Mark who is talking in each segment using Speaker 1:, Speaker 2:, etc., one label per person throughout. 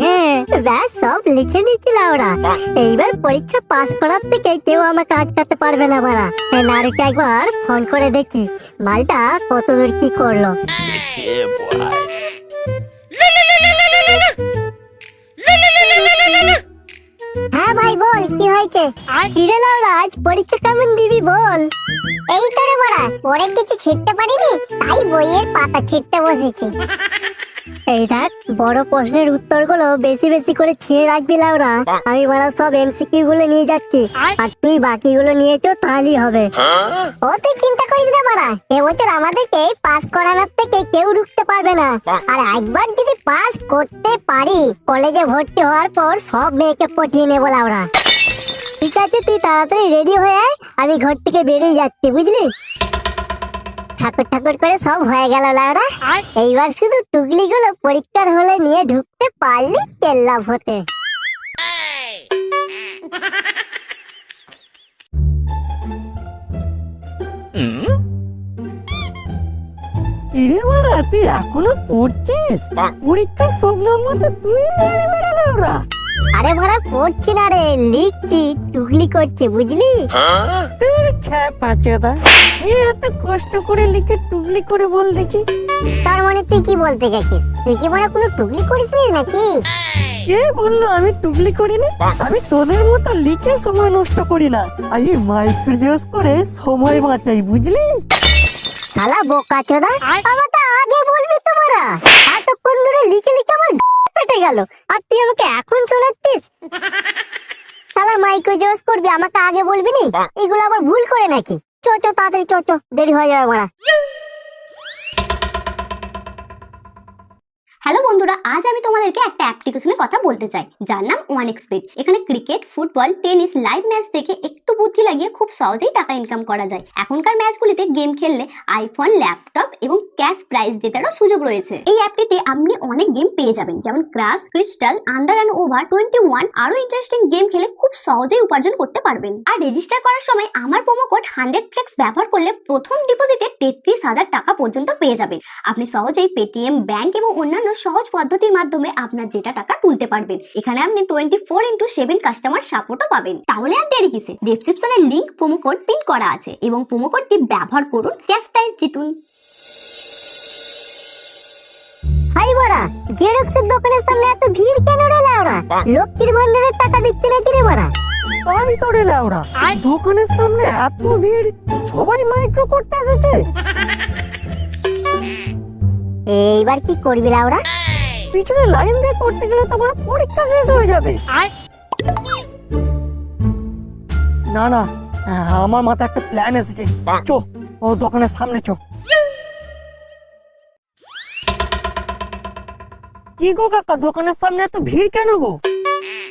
Speaker 1: হ্যাঁ ব্যাস সব লিখে নিয়েছিল ওরা এইবার পরীক্ষা পাস করার থেকে কেউ আমাকে আটকাতে পারবে না মারা নারুকে একবার ফোন করে দেখি মালটা কত দূর কি করল। হ্যাঁ ভাই বল কি হয়েছে? কিরে নাও আজ পরীক্ষা কেমন দিবি বল? এই তো রে বড়া পরে কিছু ছিটতে পারিনি তাই বইয়ের পাতা ছিটতে বসেছি। এই দেখ বড় প্রশ্নের উত্তরগুলো বেশি বেশি করে ছিঁড়ে রাখবি লাউরা। আমি বড় সব এমসিকিউ গুলো নিয়ে যাচ্ছি। আর তুই বাকিগুলো নিয়ে চো তাহলেই হবে। ও তুই চিন্তা করিস না বাড়া। এবছর আমাদেরকে পাস করানোর থেকে কেউ ঢুকতে পারবে না। আর একবার যদি পাস করতে পারি কলেজে ভর্তি হওয়ার পর সব মেয়েকে পটিয়ে নেব লাউরা। ঠিক আছে তুই তাড়াতাড়ি রেডি হয়ে আয় আমি ঘর থেকে বেরিয়ে যাচ্ছি বুঝলি? ঠাকুর ঠাকুর করে সব হয়ে গেল লাউরা। এইবার শুধু টুকলি গুলো পরীক্ষার হলে নিয়ে ঢুকতে পারলি তেল লাভ হতে
Speaker 2: কিরে মারা তুই এখনও পড়ছিস? পরীক্ষার সব নম্বর তো তুই নিয়ে
Speaker 1: আরে ভাড়া পড়ছি না রে লিখছি টুকলি করছে বুঝলি?
Speaker 2: তোর খ্যাপা চোদা কে এত কষ্ট করে লিখে টুকলি করে বল দেখি।
Speaker 1: তার মানে তুই কি বলতে গেছিস তুই কি মানে কোনো টুকলি করিসনি নাকি?
Speaker 2: কে বলল আমি টুকলি করিনি? আমি তোদের মতো লিখে সময় নষ্ট করি না। আমি মাইক্রোজস করে সময় বাঁচাই বুঝলি?
Speaker 1: শালা বোকা চোদা আমার তো আগে বলবি তো মারা এতক্ষণ ধরে লিখে লিখে আমার পেটে গেল। আর তুই আমাকে এখন শোনাচ্ছিস? শালা মাইক্রো জোস করবি আমাকে আগে বলবি নি? এগুলো আবার ভুল করে নাকি? চো চো তাড়াতাড়ি চো চো দেরি হয়ে যাবে মারা।
Speaker 3: হ্যালো বন্ধুরা, আজ আমি তোমাদেরকে একটা অ্যাপ্লিকেশনের কথা বলতে চাই। যার নাম ওয়ান এক্সপেট এখানে cricket football tennis live match দেখে একটু বুদ্ধি লাগিয়ে খুব সহজেই টাকা ইনকাম করা যায়। এখনকার ম্যাচগুলিতে গেম খেললে আইফোন ল্যাপটপ এবং ক্যাশ প্রাইজ জেতারও সুযোগ রয়েছে। এই অ্যাপটিতে আপনি অনেক গেম পেয়ে যাবেন, যেমন crash crystal under and over twenty one আরও ইন্টারেস্টিং গেম খেলে খুব সহজেই উপার্জন করতে পারবেন। আর রেজিস্টার করার সময় আমার প্রোমো কোড হান্ড্রেড ফ্লেক্স ব্যবহার করলে প্রথম ডিপোজিটে তেত্রিশ হাজার টাকা পর্যন্ত পেয়ে যাবেন। আপনি সহজেই পেটিএম ব্যাংক এবং অন্যান্য সহজ পদ্ধতির মাধ্যমে আপনার যেটা টাকা তুলতে পারবেন। এখানে আপনি twenty four into seven customer সাপোর্টও পাবেন। তাহলে আর দেরি কিসে ডেসক্রিপশনের লিঙ্ক প্রোমো কোড পিন করা আছে এবং প্রোমো কোডটি ব্যবহার করুন ক্যাশ প্রাইজ জিতুন।
Speaker 1: হাই বড়া জেরক্সের দোকানের সামনে এত ভিড় কেন রে লাউরা লক্ষ্মীর ভান্ডারের টাকা দিচ্ছে নাকি রে বড়া?
Speaker 2: তাই তো রে লাউরা দোকানের সামনে এত ভিড় সবাই মাইক্রো করতে এসেছে।
Speaker 1: এইবার কি করবি লাউরা?
Speaker 2: পিছনে লাইন দিয়ে পড়তে গেলে তোমার পরীক্ষা শেষ হয়ে যাবে। না না হ্যাঁ, আমার মাথায় একটা প্ল্যান এসেছে। চো ও দোকানের সামনে চো। কি গো কাকা দোকানের সামনে এত ভিড় কেন গো?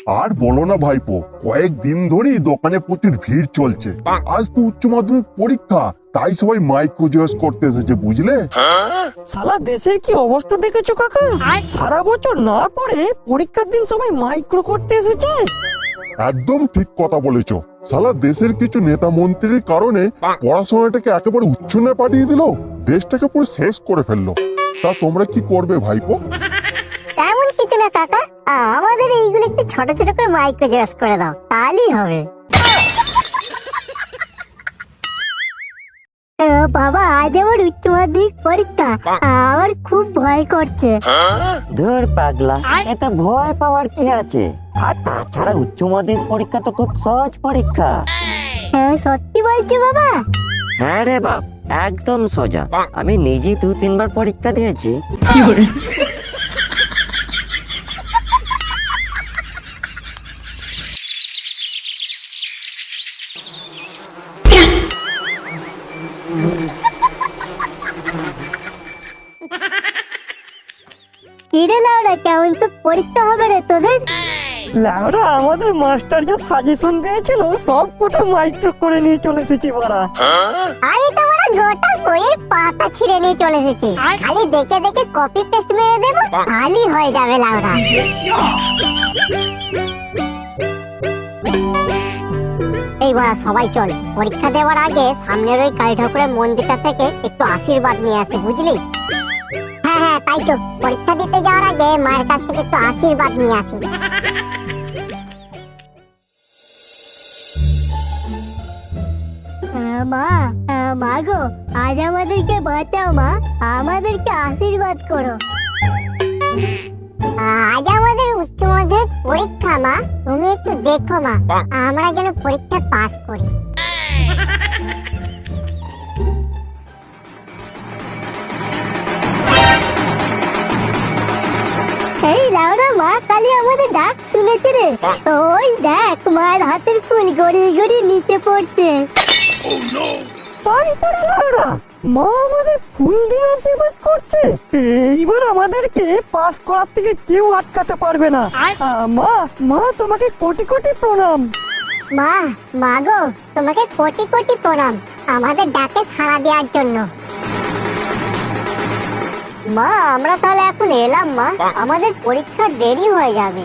Speaker 4: আর বলো না ভাইপো কয়েকদিন ধরেই দোকানে প্রচুর ভিড় চলছে। আজ তো উচ্চ মাধ্যমিক পরীক্ষা তাই সবাই মাইক্রো মাইক্রোজেস করতে এসেছে বুঝলে?
Speaker 2: সালা দেশের কি অবস্থা দেখেছ কাকা? সারা বছর না পড়ে পরীক্ষার দিন সবাই মাইক্রো করতে এসেছে?
Speaker 4: একদম ঠিক কথা বলেছ। সালা দেশের কিছু নেতা মন্ত্রীর কারণে পড়াশোনাটাকে একেবারে উচ্ছন্নে পাঠিয়ে দিল দেশটাকে পুরো শেষ করে ফেলল। তা তোমরা কি করবে ভাইপো?
Speaker 1: তেমন কিছু না কাকা আমাদের এইগুলো একটু ছোট ছোট করে মাইক্রো জেরক্স করে দাও তাহলেই হবে। বাবা আজ আমার উচ্চ মাধ্যমিক পরীক্ষা। আমার খুব ভয় করছে।
Speaker 5: ধর পাগলা এতে ভয় পাওয়ার কি আছে? আর তাছাড়া উচ্চ মাধ্যমিক পরীক্ষা তো খুব সহজ পরীক্ষা।
Speaker 1: হ্যাঁ সত্যি বলছো বাবা?
Speaker 5: হ্যাঁ রে বাপ একদম সোজা। আমি নিজেই দু তিনবার পরীক্ষা দিয়েছি।
Speaker 1: কিরে লাউরা কেমন তো পরীক্ষা হবে রে তোদের?
Speaker 2: লাউরা আমাদের মাস্টার যা সাজেশন দিয়েছিল সব কোটা মাইক্রো করে নিয়ে চলে এসেছি বড়া।
Speaker 1: আমি তো বড় গোটা বইয়ের পাতা ছিঁড়ে নিয়ে চলে এসেছি। খালি দেখে দেখে কপি পেস্ট মেরে দেবো তাহলেই হয়ে যাবে লাউরা। এই বাড়া সবাই চল। পরীক্ষা দেওয়ার আগে সামনের ওই কালী ঠাকুরের মন্দিরটা থেকে একটু আশীর্বাদ নিয়ে আসে বুঝলি? তাই তো পরীক্ষা দিতে যাওয়ার আগে মায়ের কাছ থেকে একটু আশীর্বাদ নিয়ে আসি। মা মা গো আজ আমাদেরকে বাঁচাও মা। আমাদেরকে আশীর্বাদ করো। আজ আমাদের উচ্চ মাধ্যমিক পরীক্ষা মা। তুমি একটু দেখো মা। আমরা যেন পরীক্ষা পাস করি। এই লাউরা মা কালী আমাদের ডাক শুনেছে রে। ওই দেখ মায়ের হাতের ফুল গড়িয়ে গড়িয়ে নিচে পড়ছে।
Speaker 2: তাই তোরা লাউরা মা আমাদের ফুল দিয়ে আশীর্বাদ করছে। এইবার আমাদেরকে পাস করার থেকে কেউ আটকাতে পারবে না। মা মা তোমাকে কোটি কোটি প্রণাম।
Speaker 1: মা মা গো তোমাকে কোটি কোটি প্রণাম। আমাদের ডাকে সাড়া দেওয়ার জন্য। মা আমরা তাহলে এখন এলাম মা। আমাদের পরীক্ষা দেরি হয়ে যাবে।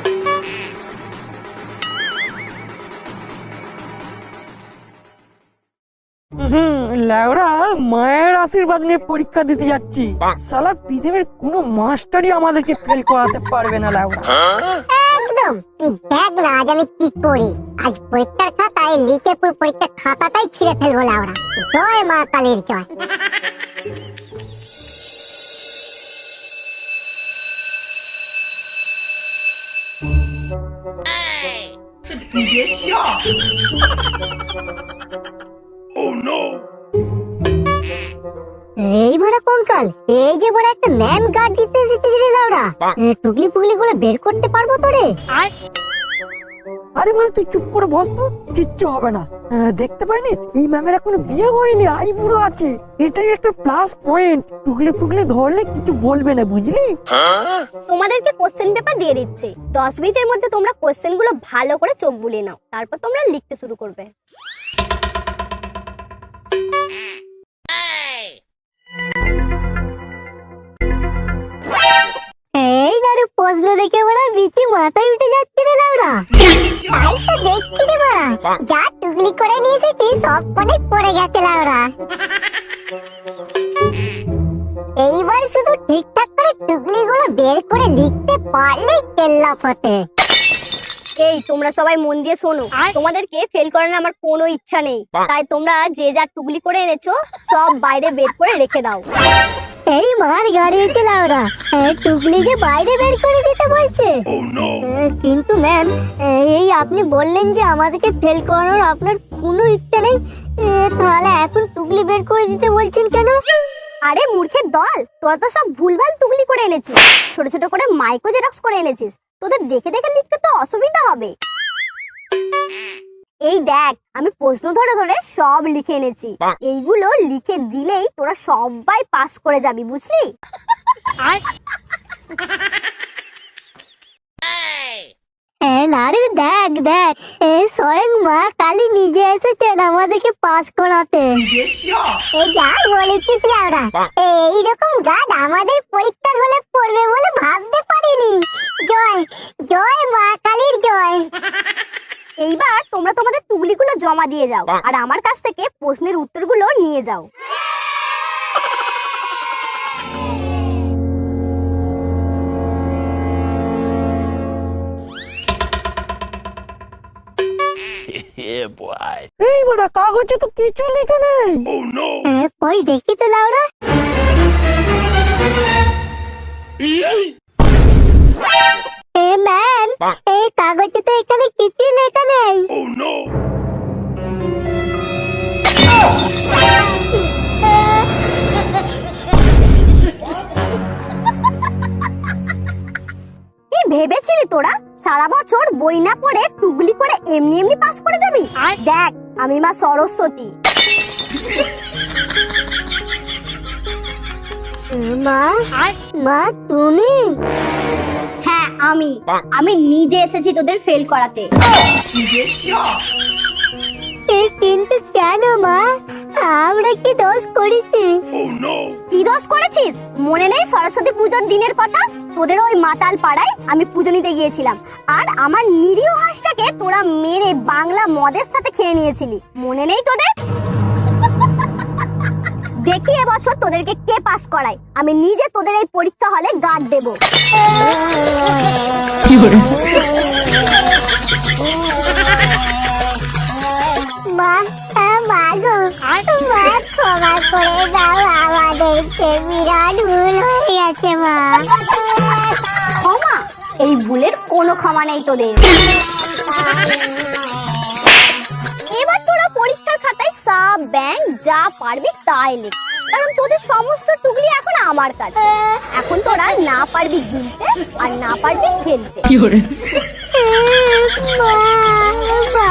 Speaker 2: হুম লেওরা মায়ের আশীর্বাদ নিয়ে পরীক্ষা দিতে যাচ্ছি। সালা পৃথিবীর কোনো মাস্টারই আমাদেরকে ফেল করাতে পারবে না লেওরা
Speaker 1: একদম। তুই দেখ না আজ আমি কি করি। আজ পরীক্ষার খাতায় লিখে পুরো পরীক্ষার খাতাটাই ছিঁড়ে ফেলব লাউরা জয় মা কালীর জয়। এই বড় কঙ্কাল এই যে বড় একটা ম্যান গার্ড দিতে এসেছে রে লাউরা। এ, টুকলি পুগলি গুলো বের করতে পারব তো রে?
Speaker 2: আরে মানে তুই চুপ করে বস তো, কিচ্ছু হবে না। দেখতে পাইনি? এই ম্যামের এখনও বিয়ে হয়নি, আই বুড়ো আছে। এটাই একটা প্লাস পয়েন্ট টুকলে টুকলে ধরলে কিছু বলবে না, বুঝলি?
Speaker 3: তোমাদেরকে কোশ্চেন পেপার দিয়ে দিচ্ছি। দশ মিনিটের মধ্যে তোমরা কোশ্চেনগুলো ভালো করে চোখ বুলিয়ে নাও, তারপর তোমরা লিখতে শুরু করবে।
Speaker 1: নারু দেখে বড় বিচি মাথায় উঠে যাচ্ছে রে লাউরা তাই তো দেখছি রে বড়া যা টুকলি করে নিয়ে এসেছি সব কটাই পড়ে গেছে লাউরা এইবার শুধু ঠিকঠাক করে টুকলি গুলো বের করে লিখতে পারলেই কেল্লা ফতে
Speaker 3: এই তোমরা সবাই মন দিয়ে শোনো। তোমাদেরকে ফেল করার আমার কোনো ইচ্ছা নেই। তাই তোমরা যে যা টুকলি করে এনেছো সব বাইরে বের করে রেখে দাও।
Speaker 1: এই মার গাড়ি গাড়িতে লাউরা। এই টুকলি যে বাইরে বের করে দিতে বলছে। এ, কিন্তু ম্যাম এই আপনি বললেন যে আমাদেরকে ফেল করানোর আপনার কোনো ইচ্ছা নেই। তাহলে এখন টুকলি বের করে দিতে বলছেন কেন?
Speaker 3: আরে মূর্খের দল তোরা তো সব ভুলভাল টুকলি করে এনেছিস। ছোট ছোট করে মাইক্রো জেরক্স করে এনেছিস। তোদের দেখে দেখে লিখতে তো অসুবিধা হবে। এই দেখ আমি প্রশ্ন ধরে ধরে সব লিখে এনেছি। এইগুলো লিখে দিলেই তোরা সবাই পাস করে যাবি বুঝলি?
Speaker 1: হ্যাঁ দেখ দেখ এ স্বয়ং মা কালী নিজে এসেছেন আমাদেরকে পাস করাতে। এই যা বলেছিস লাউরা এইরকম গাড আমাদের পরীক্ষার হলে পড়বে বলে ভাবতে পারিনি। জয় জয় মা কালীর জয়।
Speaker 3: এইবার তোমরা তোমাদের টুকলিগুলো জমা দিয়ে যাও আর আমার কাছ থেকে প্রশ্নের উত্তরগুলো নিয়ে যাও।
Speaker 2: এই বড়া কাগজে তো কিছু লেখা নেই।
Speaker 1: হ্যাঁ, কই দেখি তো লাউরা। এ ম্যাম এই কাগজে তো এখানে কিছু লেখা নেই।
Speaker 3: কি ভেবেছিলি তোরা? সারা বছর বই না পড়ে টুগলি করে এমনি এমনি পাস করে যাবি? দেখ আমি মা সরস্বতী।
Speaker 1: মা মা তুমি?
Speaker 3: আমি। আমি নিজে এসেছি তোদের ফেল করাতে।
Speaker 1: কিন্তু কেন মা? আমরা আমরা কি দোষ করেছি?
Speaker 3: কি দোষ করেছিস? মনে নেই সরস্বতী পুজোর দিনের কথা? তোদের ওই মাতাল পাড়ায় আমি পুজো নিতে গিয়েছিলাম। আর আমার নিরীহ হাঁসটাকে তোরা মেরে বাংলা মদের সাথে খেয়ে নিয়েছিলি। মনে নেই তোদের? দেখি এবছর তোদেরকে কে পাস করায়। আমি নিজে তোদের এই পরীক্ষা হলে গার্ড দেব।
Speaker 1: মা মা গো মা ক্ষমা করে দাও আমাদেরকে বিরাট ভুল হয়ে গেছে মা।
Speaker 3: ক্ষমা? এই ভুলের কোনো ক্ষমা নেই তোদের। পরীক্ষার খাতায় সব ব্যাংক যা পারবি তাই লিখ। কারণ তোদের সমস্ত টুকলি এখন আমার কাছে। এখন তোরা না পারবি গিলতে আর না পারবি খেলতে। মা